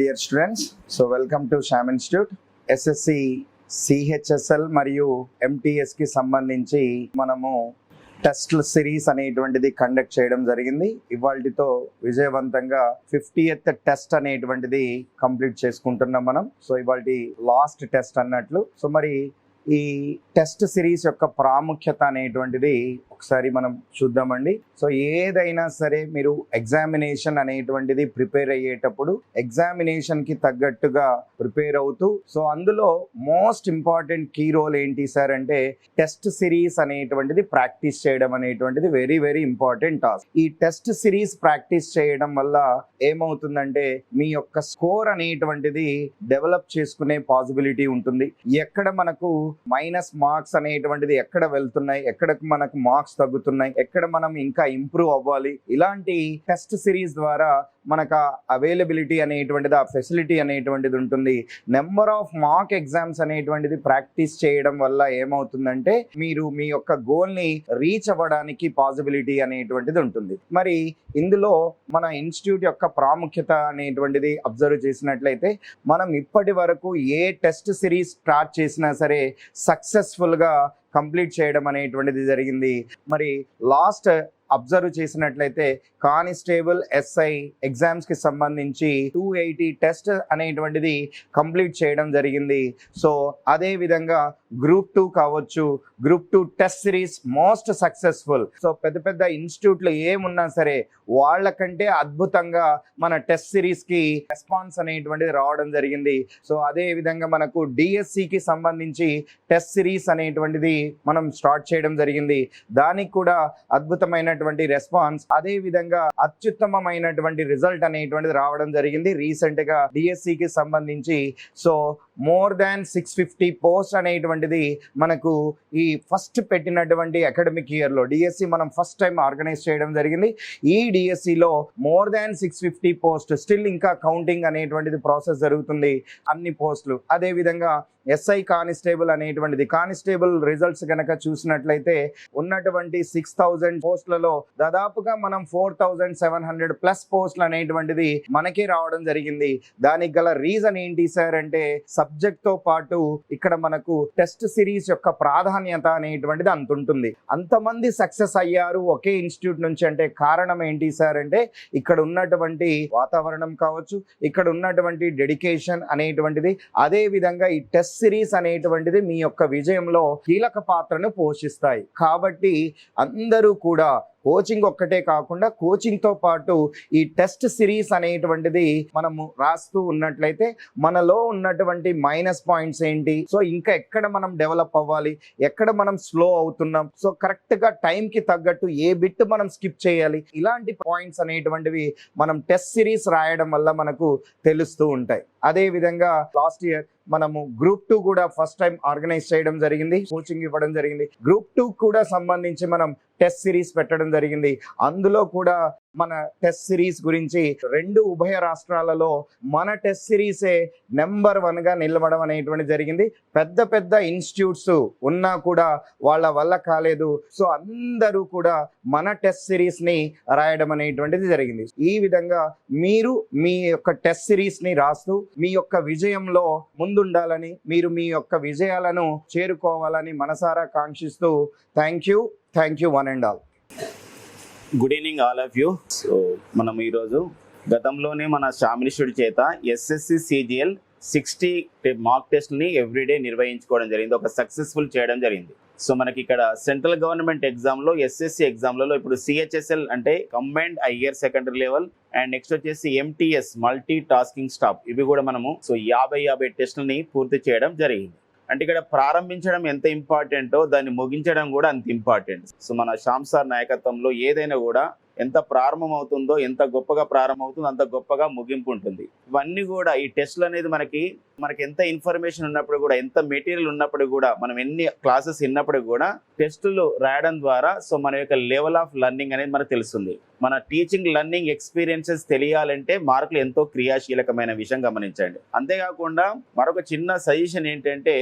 Dear students so welcome to Shyam institute SSC CHSL మరియు ఎంటీఎస్కి సంబంధించి మనము టెస్ట్ సిరీస్ అనేటువంటిది కండక్ట్ చేయడం జరిగింది. ఇవాళతో విజయవంతంగా ఫిఫ్టీయత్ టెస్ట్ అనేటువంటిది కంప్లీట్ చేసుకుంటున్నాం మనం. సో ఇవాళ లాస్ట్ టెస్ట్ అన్నట్లు. సో మరి ఈ టెస్ట్ సిరీస్ యొక్క ప్రాముఖ్యత అనేటువంటిది ఒకసారి మనం చూద్దామండి. సో ఏదైనా సరే మీరు ఎగ్జామినేషన్ అనేటువంటిది ప్రిపేర్ అయ్యేటప్పుడు ఎగ్జామినేషన్కి తగ్గట్టుగా ప్రిపేర్ అవుతూ సో అందులో మోస్ట్ ఇంపార్టెంట్ కీ రోల్ ఏంటి సార్ అంటే టెస్ట్ సిరీస్ అనేటువంటిది ప్రాక్టీస్ చేయడం అనేటువంటిది వెరీ వెరీ ఇంపార్టెంట్ టాస్క్. ఈ టెస్ట్ సిరీస్ ప్రాక్టీస్ చేయడం వల్ల ఏమవుతుందంటే మీ యొక్క స్కోర్ అనేటువంటిది డెవలప్ చేసుకునే పాసిబిలిటీ ఉంటుంది. ఎక్కడ మనకు మైనస్ మార్క్స్ అనేటువంటిది ఎక్కడ వెళ్తున్నాయి ఎక్కడ మనకు మార్క్స్ తగ్గుతున్నాయి. ఎక్కడ మనం ఇంకా ఇంప్రూవ్ అవ్వాలి? ఇలాంటి టెస్ట్ సిరీస్ ద్వారా మనకు అవైలబిలిటీ అనేటువంటిది ఆ ఫెసిలిటీ అనేటువంటిది ఉంటుంది. నెంబర్ ఆఫ్ మాక్ ఎగ్జామ్స్ అనేటువంటిది ప్రాక్టీస్ చేయడం వల్ల ఏమవుతుందంటే మీరు మీ యొక్క గోల్ని రీచ్ అవ్వడానికి పాసిబిలిటీ అనేటువంటిది ఉంటుంది. మరి ఇందులో మన ఇన్స్టిట్యూట్ యొక్క ప్రాముఖ్యత అనేటువంటిది అబ్జర్వ్ చేసినట్లయితే మనం ఇప్పటి వరకు ఏ టెస్ట్ సిరీస్ స్టార్ట్ చేసినా సరే సక్సెస్ఫుల్గా కంప్లీట్ చేయడం అనేటువంటిది జరిగింది. మరి లాస్ట్ అబ్జర్వ్ చేసినట్లయితే కానిస్టేబుల్ ఎస్ఐ ఎగ్జామ్స్కి సంబంధించి టూ ఎయిటీ టెస్ట్ అనేటువంటిది కంప్లీట్ చేయడం జరిగింది. సో అదే విధంగా గ్రూప్ టూ కావచ్చు group two test series most successful. So పెద్ద పెద్ద ఇన్స్టిట్యూట్లు ఏమున్నా సరే వాళ్ళకంటే అద్భుతంగా మన టెస్ట్ సిరీస్కి రెస్పాన్స్ అనేటువంటిది రావడం జరిగింది. సో అదే విధంగా మనకు డిఎస్సికి సంబంధించి టెస్ట్ సిరీస్ అనేటువంటిది మనం స్టార్ట్ చేయడం జరిగింది. దానికి కూడా అద్భుతమైన అద్భుతమైనటువంటి రెస్పాన్స్ అదే విధంగా అత్యుత్తమమైనటువంటి రిజల్ట్ అనేటువంటిది రావడం జరిగింది. రీసెంట్గా డిఎస్సికి సంబంధించి. So more than six fifty post అనేటువంటిది మనకు ఈ ఫస్ట్ పెట్టినటువంటి అకాడమిక్ ఇయర్లో డిఎస్సి మనం ఫస్ట్ టైం ఆర్గనైజ్ చేయడం జరిగింది. ఈ డిఎస్సిలో more than six fifty post still ఇంకా కౌంటింగ్ అనేటువంటిది ప్రాసెస్ జరుగుతుంది. అన్ని పోస్టులు అదే విధంగా ఎస్ఐ కానిస్టేబుల్ అనేటువంటిది. కానిస్టేబుల్ రిజల్ట్స్ కనుక చూసినట్లయితే ఉన్నటువంటి సిక్స్ థౌజండ్ పోస్టులలో దాదాపుగా మనం four thousand seven hundred plus పోస్టులు అనేటువంటిది మనకే రావడం జరిగింది. దానికి గల రీజన్ ఏంటి సార్ అంటే సబ్జెక్ట్తో పాటు ఇక్కడ మనకు టెస్ట్ సిరీస్ యొక్క ప్రాధాన్యత అనేటువంటిది అంత ఉంటుంది అంతమంది సక్సెస్ అయ్యారు ఒకే ఇన్స్టిట్యూట్ నుంచి అంటే కారణం ఏంటి సార్ అంటే ఇక్కడ ఉన్నటువంటి వాతావరణం కావచ్చు ఇక్కడ ఉన్నటువంటి డెడికేషన్ అనేటువంటిది. అదే విధంగా ఈ టెస్ట్ సిరీస్ అనేటువంటిది మీ యొక్క విజయంలో కీలక పాత్రను పోషిస్తాయి. కాబట్టి అందరూ కూడా కోచింగ్ ఒక్కటే కాకుండా కోచింగ్తో పాటు ఈ టెస్ట్ సిరీస్ అనేటువంటిది మనము రాస్తూ ఉన్నట్లయితే మనలో ఉన్నటువంటి మైనస్ పాయింట్స్ ఏంటి? సో ఇంకా ఎక్కడ మనం డెవలప్ అవ్వాలి? ఎక్కడ మనం స్లో అవుతున్నాం? సో కరెక్ట్గా టైం కి తగ్గట్టు ఏ బిట్ మనం స్కిప్ చేయాలి? ఇలాంటి పాయింట్స్ అనేటువంటివి మనం టెస్ట్ సిరీస్ రాయడం వల్ల మనకు తెలుస్తూ ఉంటాయి. అదే విధంగా లాస్ట్ ఇయర్ మనము గ్రూప్ టూ కూడా ఫస్ట్ టైం ఆర్గనైజ్ చేయడం జరిగింది కోచింగ్ ఇవ్వడం జరిగింది. గ్రూప్ టూ కూడా సంబంధించి మనం టెస్ట్ సిరీస్ పెట్టడం జరిగింది. అందులో కూడా మన టెస్ట్ సిరీస్ గురించి రెండు ఉభయ రాష్ట్రాలలో మన టెస్ట్ సిరీసే నెంబర్ వన్గా నిలవడం అనేటువంటి జరిగింది. పెద్ద పెద్ద ఇన్స్టిట్యూట్స్ ఉన్నా కూడా వాళ్ళ వల్ల కాలేదు. సో అందరూ కూడా మన టెస్ట్ సిరీస్ని రాయడం అనేటువంటిది జరిగింది. ఈ విధంగా మీరు మీ యొక్క టెస్ట్ సిరీస్ని రాస్తూ మీ యొక్క విజయంలో ముందుండాలని మీరు మీ యొక్క విజయాలను చేరుకోవాలని మనసారా కాంక్షిస్తూ thank you. Thank you one and all. Good evening all of you so మనం ఈరోజు గతంలోనే మన శామినిషుడి చేత ఎస్ఎస్సి సిజిఎల్ సిక్స్టీ మాక్ టెస్ట్ని ఎవ్రీడే నిర్వహించుకోవడం జరిగింది. ఒక సక్సెస్ఫుల్ చేయడం జరిగింది. సో మనకి ఇక్కడ సెంట్రల్ గవర్నమెంట్ ఎగ్జామ్లో ఎస్ఎస్సి ఎగ్జామ్లలో ఇప్పుడు సిహెచ్ఎస్ఎల్ అంటే combined higher secondary level and next వచ్చేసి ఎంటీఎస్ మల్టీ టాస్కింగ్ స్టాప్ ఇవి కూడా మనము సో యాభై యాభై టెస్టులని పూర్తి చేయడం జరిగింది. అంటే ఇక్కడ ప్రారంభించడం ఎంత ఇంపార్టెంటో దాన్ని ముగించడం కూడా అంత ఇంపార్టెంట్. సో మన శ్యామ్ సార్ నాయకత్వంలో ఏదైనా కూడా ఎంత ప్రారంభమవుతుందో ఎంత గొప్పగా ప్రారంభమవుతుందో అంత గొప్పగా ముగింపు ఉంటుంది. ఇవన్నీ కూడా ఈ టెస్ట్లు అనేది మనకి మనకి ఎంత ఇన్ఫర్మేషన్ ఉన్నప్పుడు కూడా ఎంత మెటీరియల్ ఉన్నప్పుడు కూడా మనం ఎన్ని క్లాసెస్ విన్నప్పుడు కూడా టెస్టులు రాయడం ద్వారా సో మన యొక్క లెవెల్ ఆఫ్ లెర్నింగ్ అనేది మనకు తెలుస్తుంది. మన టీచింగ్ లెర్నింగ్ ఎక్స్పీరియన్సెస్ తెలియాలంటే మార్కులు ఎంతో క్రియాశీలకమైన విషయం గమనించండి. అంతేకాకుండా మరొక చిన్న సజెషన్ ఏంటంటే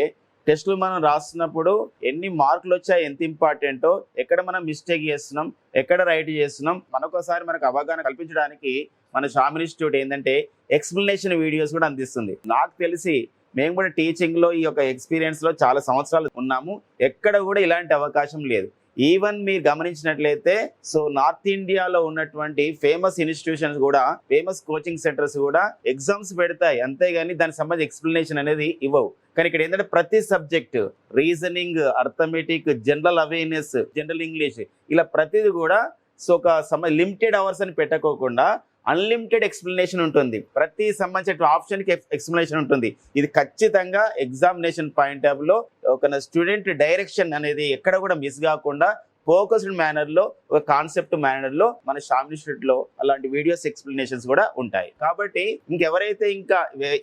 టెస్టులు మనం రాస్తున్నప్పుడు ఎన్ని మార్కులు వచ్చాయి ఎంత ఇంపార్టెంటో ఎక్కడ మనం మిస్టేక్ చేస్తున్నాం ఎక్కడ రైట్ చేస్తున్నాం మనకోసారి మనకు అవగాహన కల్పించడానికి మన షామ్ ఇన్స్టిట్యూట్ ఏంటంటే ఎక్స్ప్లెనేషన్ వీడియోస్ కూడా అందిస్తుంది. నాకు తెలిసి మేము కూడా టీచింగ్లో ఈ యొక్క ఎక్స్పీరియన్స్లో చాలా సంవత్సరాలు ఉన్నాము. ఎక్కడ కూడా ఇలాంటి అవకాశం లేదు. ఈవెన్ మీరు గమనించినట్లయితే సో నార్త్ ఇండియాలో ఉన్నటువంటి ఫేమస్ ఇన్స్టిట్యూషన్స్ కూడా ఫేమస్ కోచింగ్ సెంటర్స్ కూడా ఎగ్జామ్స్ పెడతాయి. అంతేగాని దానికి సంబంధించి ఎక్స్ప్లెనేషన్ అనేది ఇవ్వవు. కానీ ఇక్కడ ఏంటంటే ప్రతి subject reasoning arithmetic general awareness general English ఇలా ప్రతిది కూడా సో ఒక సమ లిమిటెడ్ అవర్స్ అని పెట్టకోకుండా అన్లిమిటెడ్ ఎక్స్ప్లెనేషన్ ఉంటుంది. ప్రతి సంబంధించిన ఆప్షన్కి ఎక్స్ప్లెనేషన్ ఉంటుంది. ఇది ఖచ్చితంగా ఎగ్జామినేషన్ పాయింట్ ఆఫ్లో ఒక స్టూడెంట్ డైరెక్షన్ అనేది ఎక్కడ కూడా మిస్ కాకుండా ఫోకస్డ్ మేనర్లో ఒక కాన్సెప్ట్ మేనర్లో మన షామ్ ఇన్స్టిట్యూట్లో అలాంటి వీడియోస్ ఎక్స్ప్లెనేషన్స్ కూడా ఉంటాయి. కాబట్టి ఇంకెవరైతే ఇంకా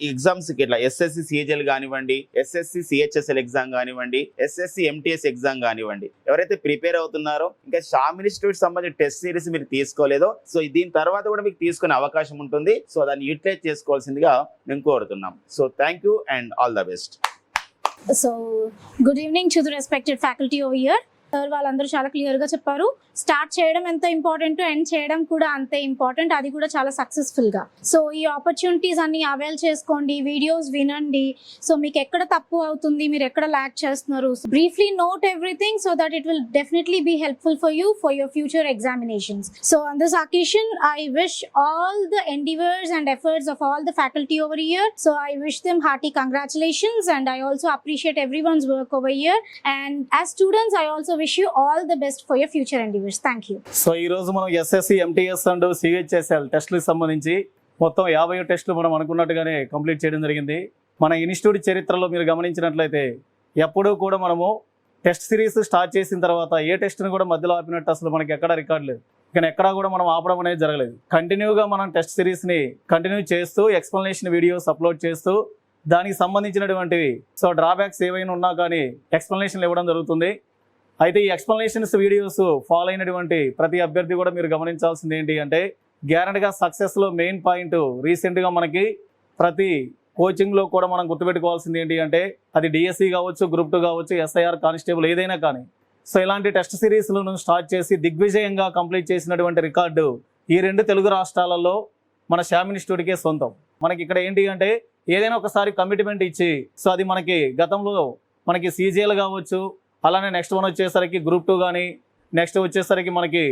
ఎగ్జామ్స్కి ఇట్లా ఎస్ఎస్సి సిహెచ్ఎల్ కానివ్వండి ఎస్ఎస్సి సిహెచ్ఎస్ఎల్ ఎగ్జామ్ కానివ్వండి ఎస్ఎస్సి ఎంటీఎస్ ఎగ్జామ్ కానివ్వండి ఎవరైతే ప్రిపేర్ అవుతున్నారో ఇంకా షామ్ ఇన్స్టిట్యూట్ సంబంధించిన టెస్ట్ సిరీస్ మీరు తీసుకోలేదో సో దీని తర్వాత కూడా మీకు తీసుకునే అవకాశం ఉంటుంది. సో దాన్ని యూటిలైజ్ చేసుకోవాల్సిందిగా మేము కోరుతున్నాం. So thank you and all the best so good evening to the respected faculty over year sir వాళ్ళందరూ చాలా క్లియర్గా చెప్పారు. స్టార్ట్ చేయడం ఎంత ఇంపార్టెంట్ ఎండ్ చేయడం కూడా అంతే ఇంపార్టెంట్ అది కూడా చాలా సక్సెస్ఫుల్గా. సో ఈ ఆపర్చునిటీస్ అన్ని అవైల్ చేసుకోండి. వీడియోస్ వినండి. సో మీకు ఎక్కడ తప్పు అవుతుంది మీరు ఎక్కడ ల్యాక్ చేస్తున్నారు? Briefly note everything so that it will definitely be helpful for you for your future examinations so on this occasion I wish all the endeavors and efforts of all the faculty over here. So I wish them hearty congratulations and I also appreciate everyone's work over here. And as students, I also wish you all the best for your future endeavors. Thank you so ఈ రోజు మనం SSC MTS and CHSL టెస్ట్లకు సంబంధించి మొత్తం యాభై టెస్టులు మనం అనుకున్నట్టుగానే కంప్లీట్ చేయడం జరిగింది. మన ఇన్స్టిట్యూట్ చరిత్రలో మీరు గమనించినట్లయితే ఎప్పుడూ కూడా మనము టెస్ట్ సిరీస్ స్టార్ట్ చేసిన తర్వాత ఏ టెస్ట్ని కూడా మధ్యలో ఆపినట్టు అసలు మనకి ఎక్కడ రికార్డు లేదు. కానీ ఎక్కడా కూడా మనం ఆపడం అనేది జరగలేదు. కంటిన్యూగా మనం టెస్ట్ సిరీస్ని కంటిన్యూ చేస్తూ ఎక్స్ప్లెనేషన్ వీడియోస్ అప్లోడ్ చేస్తూ దానికి సంబంధించినటువంటివి సో డ్రాబ్యాక్స్ ఏవైనా ఉన్నా కానీ ఎక్స్ప్లెనేషన్లు ఇవ్వడం జరుగుతుంది. అయితే ఈ ఎక్స్ప్లెనేషన్స్ వీడియోస్ ఫాలో అయినటువంటి ప్రతి అభ్యర్థి కూడా మీరు గమనించాల్సింది ఏంటి అంటే గ్యారంటీగా సక్సెస్లో మెయిన్ పాయింట్ రీసెంట్గా మనకి ప్రతి కోచింగ్లో కూడా మనం గుర్తుపెట్టుకోవాల్సింది ఏంటి అంటే అది డిఎస్సి కావచ్చు గ్రూప్ టూ కావచ్చు ఎస్ఐఆర్ కానిస్టేబుల్ ఏదైనా కానీ. సో ఇలాంటి టెస్ట్ సిరీస్లను స్టార్ట్ చేసి దిగ్విజయంగా కంప్లీట్ చేసినటువంటి రికార్డు ఈ రెండు తెలుగు రాష్ట్రాలలో మన శ్యామ్ ఇన్స్టిట్యూట్కే సొంతం. మనకి ఇక్కడ ఏంటి అంటే ఏదైనా ఒకసారి కమిట్మెంట్ ఇచ్చి సో అది మనకి గతంలో మనకి సీజీఎల్ కావచ్చు అలానే నెక్స్ట్ వన్ వచ్చేసరికి గ్రూప్ టూ కానీ నెక్స్ట్ వచ్చేసరికి మనకి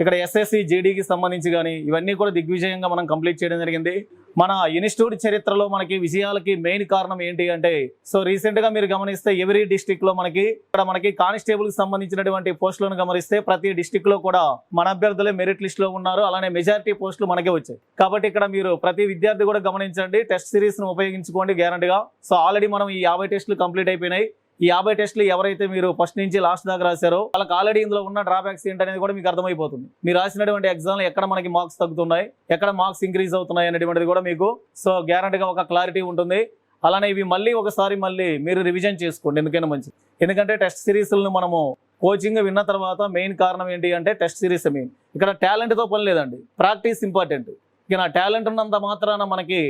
ఇక్కడ ఎస్ఎస్సి జేడీకి సంబంధించి కానీ ఇవన్నీ కూడా దిగ్విజయంగా మనం కంప్లీట్ చేయడం జరిగింది. మన ఇన్స్టిట్యూట్ చరిత్రలో మనకి విజయాలకి మెయిన్ కారణం ఏంటి అంటే సో రీసెంట్గా మీరు గమనిస్తే ఎవరీ డిస్టిక్లో మనకి ఇక్కడ మనకి కానిస్టేబుల్కి సంబంధించినటువంటి పోస్టులను గమనిస్తే ప్రతి డిస్టిక్లో కూడా మన అభ్యర్థులే మెరిట్ లిస్ట్లో ఉన్నారు. అలానే మెజారిటీ పోస్టులు మనకే వచ్చాయి. కాబట్టి ఇక్కడ మీరు ప్రతి విద్యార్థి కూడా గమనించండి. టెస్ట్ సిరీస్ను ఉపయోగించుకోండి గ్యారంటీగా. సో ఆల్రెడీ మనం ఈ యాభై టెస్టులు కంప్లీట్ అయిపోయినాయి. ఈ యాభై టెస్టులు ఎవరైతే మీరు ఫస్ట్ నుంచి లాస్ట్ దాకా రాశారో వాళ్ళకి ఆల్రెడీ ఇందులో ఉన్న డ్రాబ్యాక్స్ ఏంటనేది కూడా మీకు అర్థమైపోతుంది. మీరు రాసినటువంటి ఎగ్జామ్లు ఎక్కడ మనకి మార్క్స్ తగ్గుతున్నాయి ఎక్కడ మార్క్స్ ఇంక్రీజ్ అవుతున్నాయి అనేటువంటిది కూడా మీకు సో గ్యారంటీగా ఒక క్లారిటీ ఉంటుంది. అలానే ఇవి మళ్ళీ ఒకసారి మళ్ళీ మీరు రివిజన్ చేసుకోండి ఎందుకైనా మంచిది. ఎందుకంటే టెస్ట్ సిరీస్లను మనము కోచింగ్ విన్న తర్వాత మెయిన్ కారణం ఏంటి అంటే టెస్ట్ సిరీస్ మెయిన్ ఇక్కడ టాలెంట్తో పని లేదండి. ప్రాక్టీస్ ఇంపార్టెంట్ ఇక నా టాలెంట్ ఉన్నంత మాత్రాన మనకి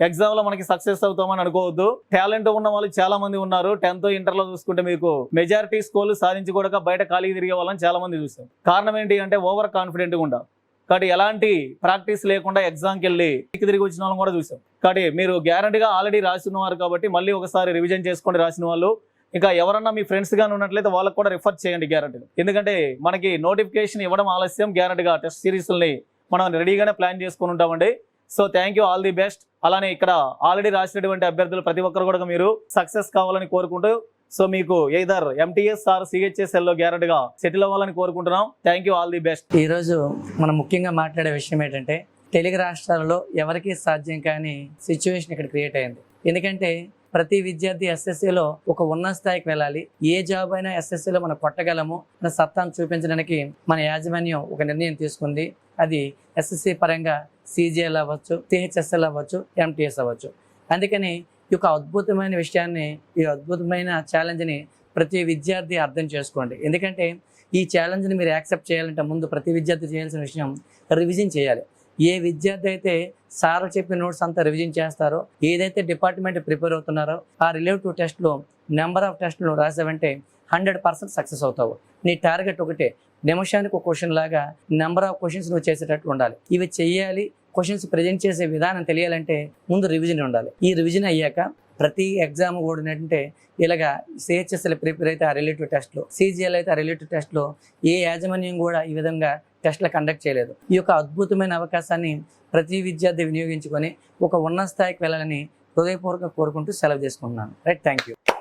ఎగ్జామ్లో మనకి సక్సెస్ అవుతామని అనుకోవద్దు. టాలెంట్ ఉన్న వాళ్ళు చాలా మంది ఉన్నారు. టెన్త్ ఇంటర్లో చూసుకుంటే మీకు మెజారిటీ స్కోర్లు సాధించుకోవడం బయట ఖాళీ తిరిగే వాళ్ళని చాలా మంది చూస్తాం కారణం ఏంటి అంటే ఓవర్ కాన్ఫిడెంట్గా ఉండాలి కాబట్టి ఎలాంటి ప్రాక్టీస్ లేకుండా ఎగ్జామ్కి వెళ్ళి తిరిగి తిరిగి వచ్చిన వాళ్ళని కూడా చూసాం కాబట్టి మీరు గ్యారంటీగా ఆల్రెడీ రాసి ఉన్నవారు కాబట్టి మళ్ళీ ఒకసారి రివిజన్ చేసుకోండి రాసిన వాళ్ళు. ఇంకా ఎవరన్నా మీ ఫ్రెండ్స్ గాని ఉన్నట్లయితే వాళ్ళకి కూడా రిఫర్ చేయండి గ్యారంటీగా ఎందుకంటే మనకి నోటిఫికేషన్ ఇవ్వడం ఆలస్యం. గ్యారంటీగా టెస్ట్ సిరీస్ని మనం రెడీగానే ప్లాన్ చేసుకుని ఉంటామండి. So thank you all the best అలానే ఇక్కడ ఆల్రెడీ రాసినటువంటి అభ్యర్థులు ప్రతి ఒక్కరు కూడా మీరు సక్సెస్ కావాలని కోరుకుంటూ సో మీకు ఎయిదర్ ఎంటీఎస్ ఆర్ సిహెచ్ఎస్ఎల్లో గ్యారెంటీగా సెటిల్ అవ్వాలని కోరుకుంటున్నాం. Thank you all the best ఈరోజు మనం ముఖ్యంగా మాట్లాడే విషయం ఏంటంటే తెలుగు రాష్ట్రాలలో ఎవరికీ సాధ్యం కాని సిచ్యువేషన్ ఇక్కడ క్రియేట్ అయింది. ఎందుకంటే ప్రతి విద్యార్థి ఎస్ఎస్సీలో ఒక ఉన్నత స్థాయికి వెళ్ళాలి. ఏ జాబ్ అయినా ఎస్ఎస్సిలో మనం కొట్టగలము. మన సత్తాను చూపించడానికి మన యాజమాన్యం ఒక నిర్ణయం తీసుకుంది. అది ఎస్ఎస్సి పరంగా సీజీఎల్ అవ్వచ్చు టీహెచ్ఎస్ఎల్ అవ్వచ్చు ఎంటీఎస్ అవ్వచ్చు. అందుకని ఈ యొక్క అద్భుతమైన విషయాన్ని ఈ అద్భుతమైన ఛాలెంజ్ని ప్రతి విద్యార్థి అర్థం చేసుకోండి. ఎందుకంటే ఈ ఛాలెంజ్ని మీరు యాక్సెప్ట్ చేయాలంటే ముందు ప్రతి విద్యార్థి చేయాల్సిన విషయం రివిజన్ చేయాలి. ఏ విద్యార్థి అయితే సార్ చెప్పిన నోట్స్ అంతా రివిజన్ చేస్తారో ఏదైతే డిపార్ట్మెంట్ ప్రిపేర్ అవుతున్నారో ఆ రిలేటివ్ టెస్ట్లో నెంబర్ ఆఫ్ టెస్ట్లు రాసావంటే హండ్రెడ్ పర్సెంట్ సక్సెస్ అవుతావు. నీ టార్గెట్ ఒకటే నిమిషానికి ఒక క్వశ్చన్ లాగా నెంబర్ ఆఫ్ క్వశ్చన్స్ నువ్వు చేసేటట్టు ఉండాలి. ఇవి చేయాలి క్వశ్చన్స్ ప్రజెంట్ చేసే విధానం తెలియాలంటే ముందు రివిజన్ ఉండాలి. ఈ రివిజన్ అయ్యాక ప్రతి ఎగ్జామ్ కూడా ఏంటంటే ఇలాగా సిహెచ్ఎస్ఎల్ ప్రిపేర్ అయితే ఆ రిలేటివ్ టెస్ట్లో సిజిఎల్ అయితే ఆ రిలేటివ్ టెస్ట్లో ఏ యాజమాన్యం కూడా ఈ విధంగా టెస్ట్లు కండక్ట్ చేయలేదు. ఈ యొక్క అద్భుతమైన అవకాశాన్ని ప్రతి విద్యార్థి వినియోగించుకొని ఒక ఉన్నత స్థాయికి వెళ్ళాలని హృదయపూర్వకంగా కోరుకుంటూ సెలవు చేసుకుంటున్నాను. Right thank you